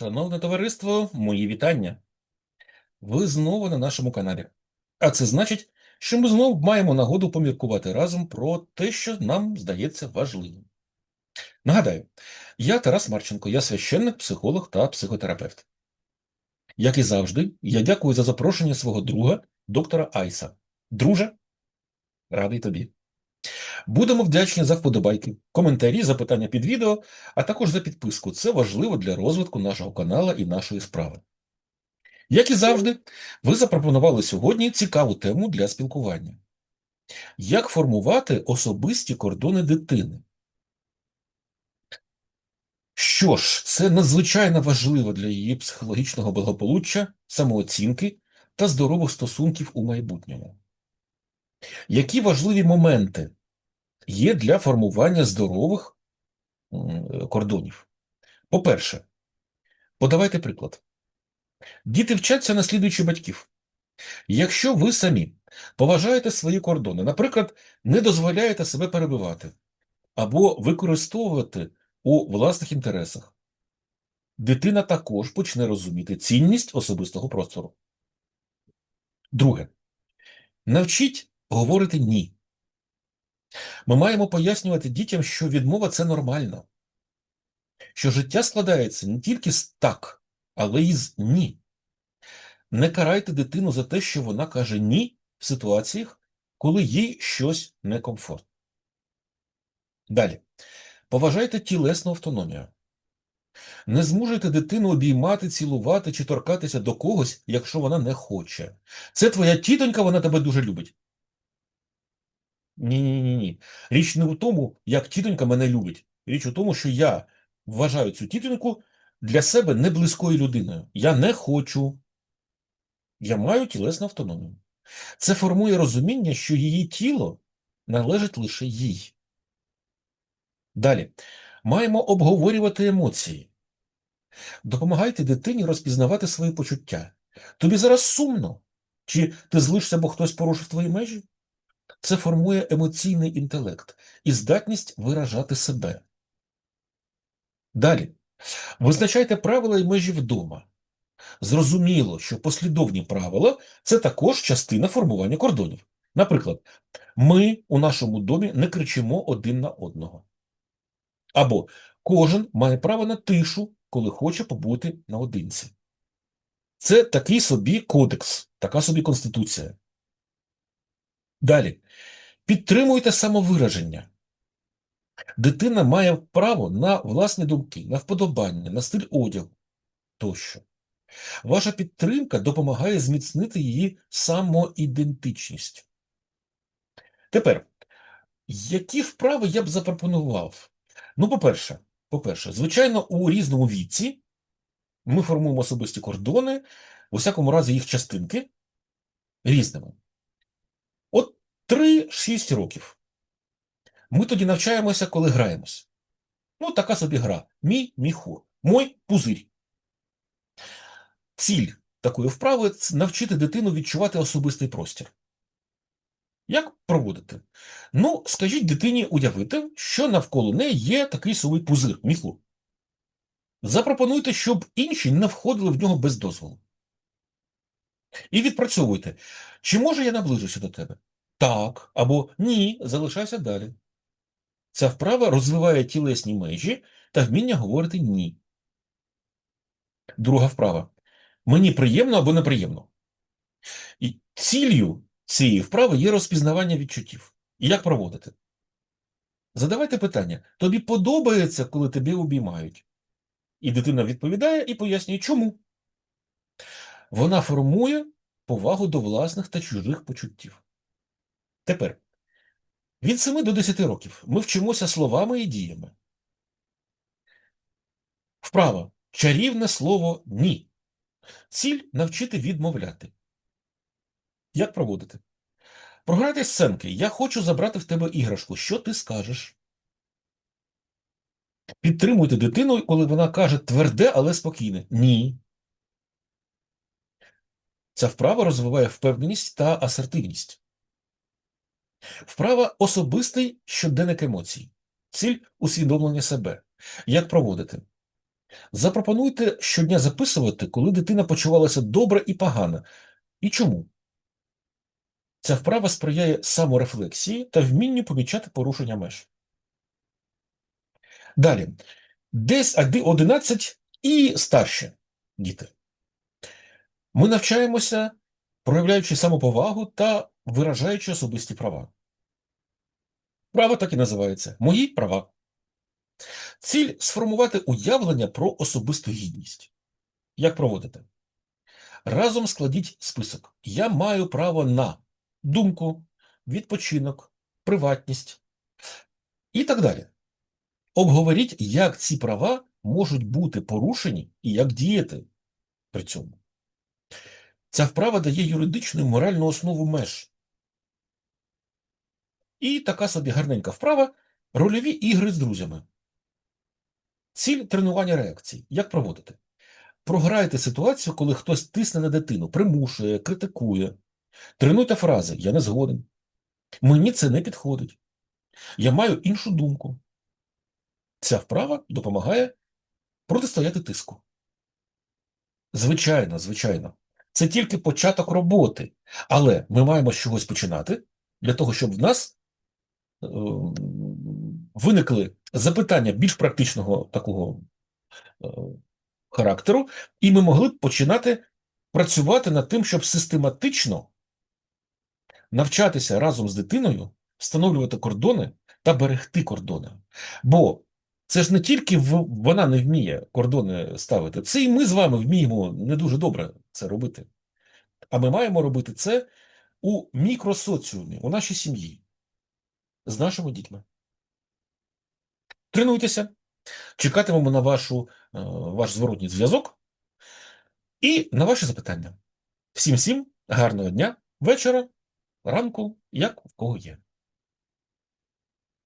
Шановне товариство, мої вітання. Ви знову на нашому каналі. А це значить, що ми знову маємо нагоду поміркувати разом про те, що нам здається важливим. Нагадаю, я Тарас Марченко, я священник, психолог та психотерапевт. Як і завжди, я дякую за запрошення свого друга, доктора Айса. Друже, радий тобі. Будемо вдячні за вподобайки, коментарі, запитання під відео, а також за підписку. Це важливо для розвитку нашого каналу і нашої справи. Як і завжди, ви запропонували сьогодні цікаву тему для спілкування. Як формувати особисті кордони дитини? Що ж, це надзвичайно важливо для її психологічного благополуччя, самооцінки та здорових стосунків у майбутньому. Які важливі моменти є для формування здорових кордонів? По-перше, подавайте приклад. Діти вчаться наслідуючи батьків. Якщо ви самі поважаєте свої кордони, наприклад, не дозволяєте себе перебивати або використовувати у власних інтересах, дитина також почне розуміти цінність особистого простору. Друге, навчіть говорити ні. Ми маємо пояснювати дітям, що відмова це нормально, що життя складається не тільки з так, але й з ні. Не карайте дитину за те, що вона каже ні в ситуаціях, коли їй щось некомфортно. Далі. Поважайте тілесну автономію. Не змушуйте дитину обіймати, цілувати чи торкатися до когось, якщо вона не хоче. Це твоя тітонька, вона тебе дуже любить. Ні-ні-ні. ні. Річ не в тому, як тітонька мене любить. Річ у тому, що я вважаю цю тітоньку для себе не близькою людиною. Я не хочу. Я маю тілесну автономію. Це формує розуміння, що її тіло належить лише їй. Далі. Маємо обговорювати емоції. Допомагайте дитині розпізнавати свої почуття. Тобі зараз сумно? Чи ти злишся, бо хтось порушив твої межі? Це формує емоційний інтелект і здатність виражати себе. Далі. Визначайте правила і межі вдома. Зрозуміло, що послідовні правила це також частина формування кордонів. Наприклад, ми у нашому домі не кричимо один на одного. Або кожен має право на тишу, коли хоче побути наодинці. Це такий собі кодекс, така собі конституція. Далі. Підтримуйте самовираження. Дитина має право на власні думки, на вподобання, на стиль одягу тощо. Ваша підтримка допомагає зміцнити її самоідентичність. Тепер, які вправи я б запропонував? Ну, по-перше, по-перше, звичайно, у різному віці ми формуємо особисті кордони, у всякому разі їх частинки різними. От 3-6 років. Ми тоді навчаємося, коли граємось. Ну, така собі гра. Мій міхур. Мой пузирь. Ціль такої вправи навчити дитину відчувати особистий простір. Як проводити? Ну, скажіть дитині уявити, що навколо неї є такий собі пузир, міхур. Запропонуйте, щоб інші не входили в нього без дозволу. І відпрацьовуйте, чи може я наближуся до тебе? Так, або ні, залишайся далі. Ця вправа розвиває тілесні межі та вміння говорити ні. Друга вправа. Мені приємно або неприємно. І ціллю цієї вправи є розпізнавання відчуттів. І як проводити? Задавайте питання: тобі подобається, коли тебе обіймають? І дитина відповідає і пояснює, чому. Вона формує повагу до власних та чужих почуттів. Тепер, від 7 до 10 років ми вчимося словами і діями. Вправа. Чарівне слово ні. Ціль навчити відмовляти. Як проводити? Програти сценки. Я хочу забрати в тебе іграшку. Що ти скажеш? Підтримуйте дитину, коли вона каже тверде, але спокійне. Ні. Ця вправа розвиває впевненість та асертивність. Вправа особистий щоденник емоцій. Ціль усвідомлення себе. Як проводити? Запропонуйте щодня записувати, коли дитина почувалася добре і погано. І чому? Ця вправа сприяє саморефлексії та вмінню помічати порушення меж. Далі. Десь 11 і старші діти. Ми навчаємося, проявляючи самоповагу та виражаючи особисті права. Право так і називається Мої права. Ціль сформувати уявлення про особисту гідність. Як проводити? Разом складіть список. Я маю право на думку, відпочинок, приватність і так далі. Обговоріть, як ці права можуть бути порушені і як діяти при цьому. Ця вправа дає юридичну і моральну основу меж. І така собі гарненька вправа рольові ігри з друзями. Ціль тренування реакцій. Як проводити? Програйте ситуацію, коли хтось тисне на дитину, примушує, критикує. Тренуйте фрази Я не згоден. Мені це не підходить. Я маю іншу думку. Ця вправа допомагає протистояти тиску. Звичайно, звичайно. Це тільки початок роботи. Але ми маємо з чогось починати для того, щоб в нас виникли запитання більш практичного такого е, характеру, і ми могли б починати працювати над тим, щоб систематично навчатися разом з дитиною, встановлювати кордони та берегти кордони. Бо це ж не тільки вона не вміє кордони ставити, це і ми з вами вміємо не дуже добре це робити. А ми маємо робити це у мікросоціумі, у нашій сім'ї, з нашими дітьми. Тренуйтеся, чекатимемо на вашу, е, ваш зворотній зв'язок і на ваші запитання. Всім всім гарного дня, вечора, ранку, як в кого є.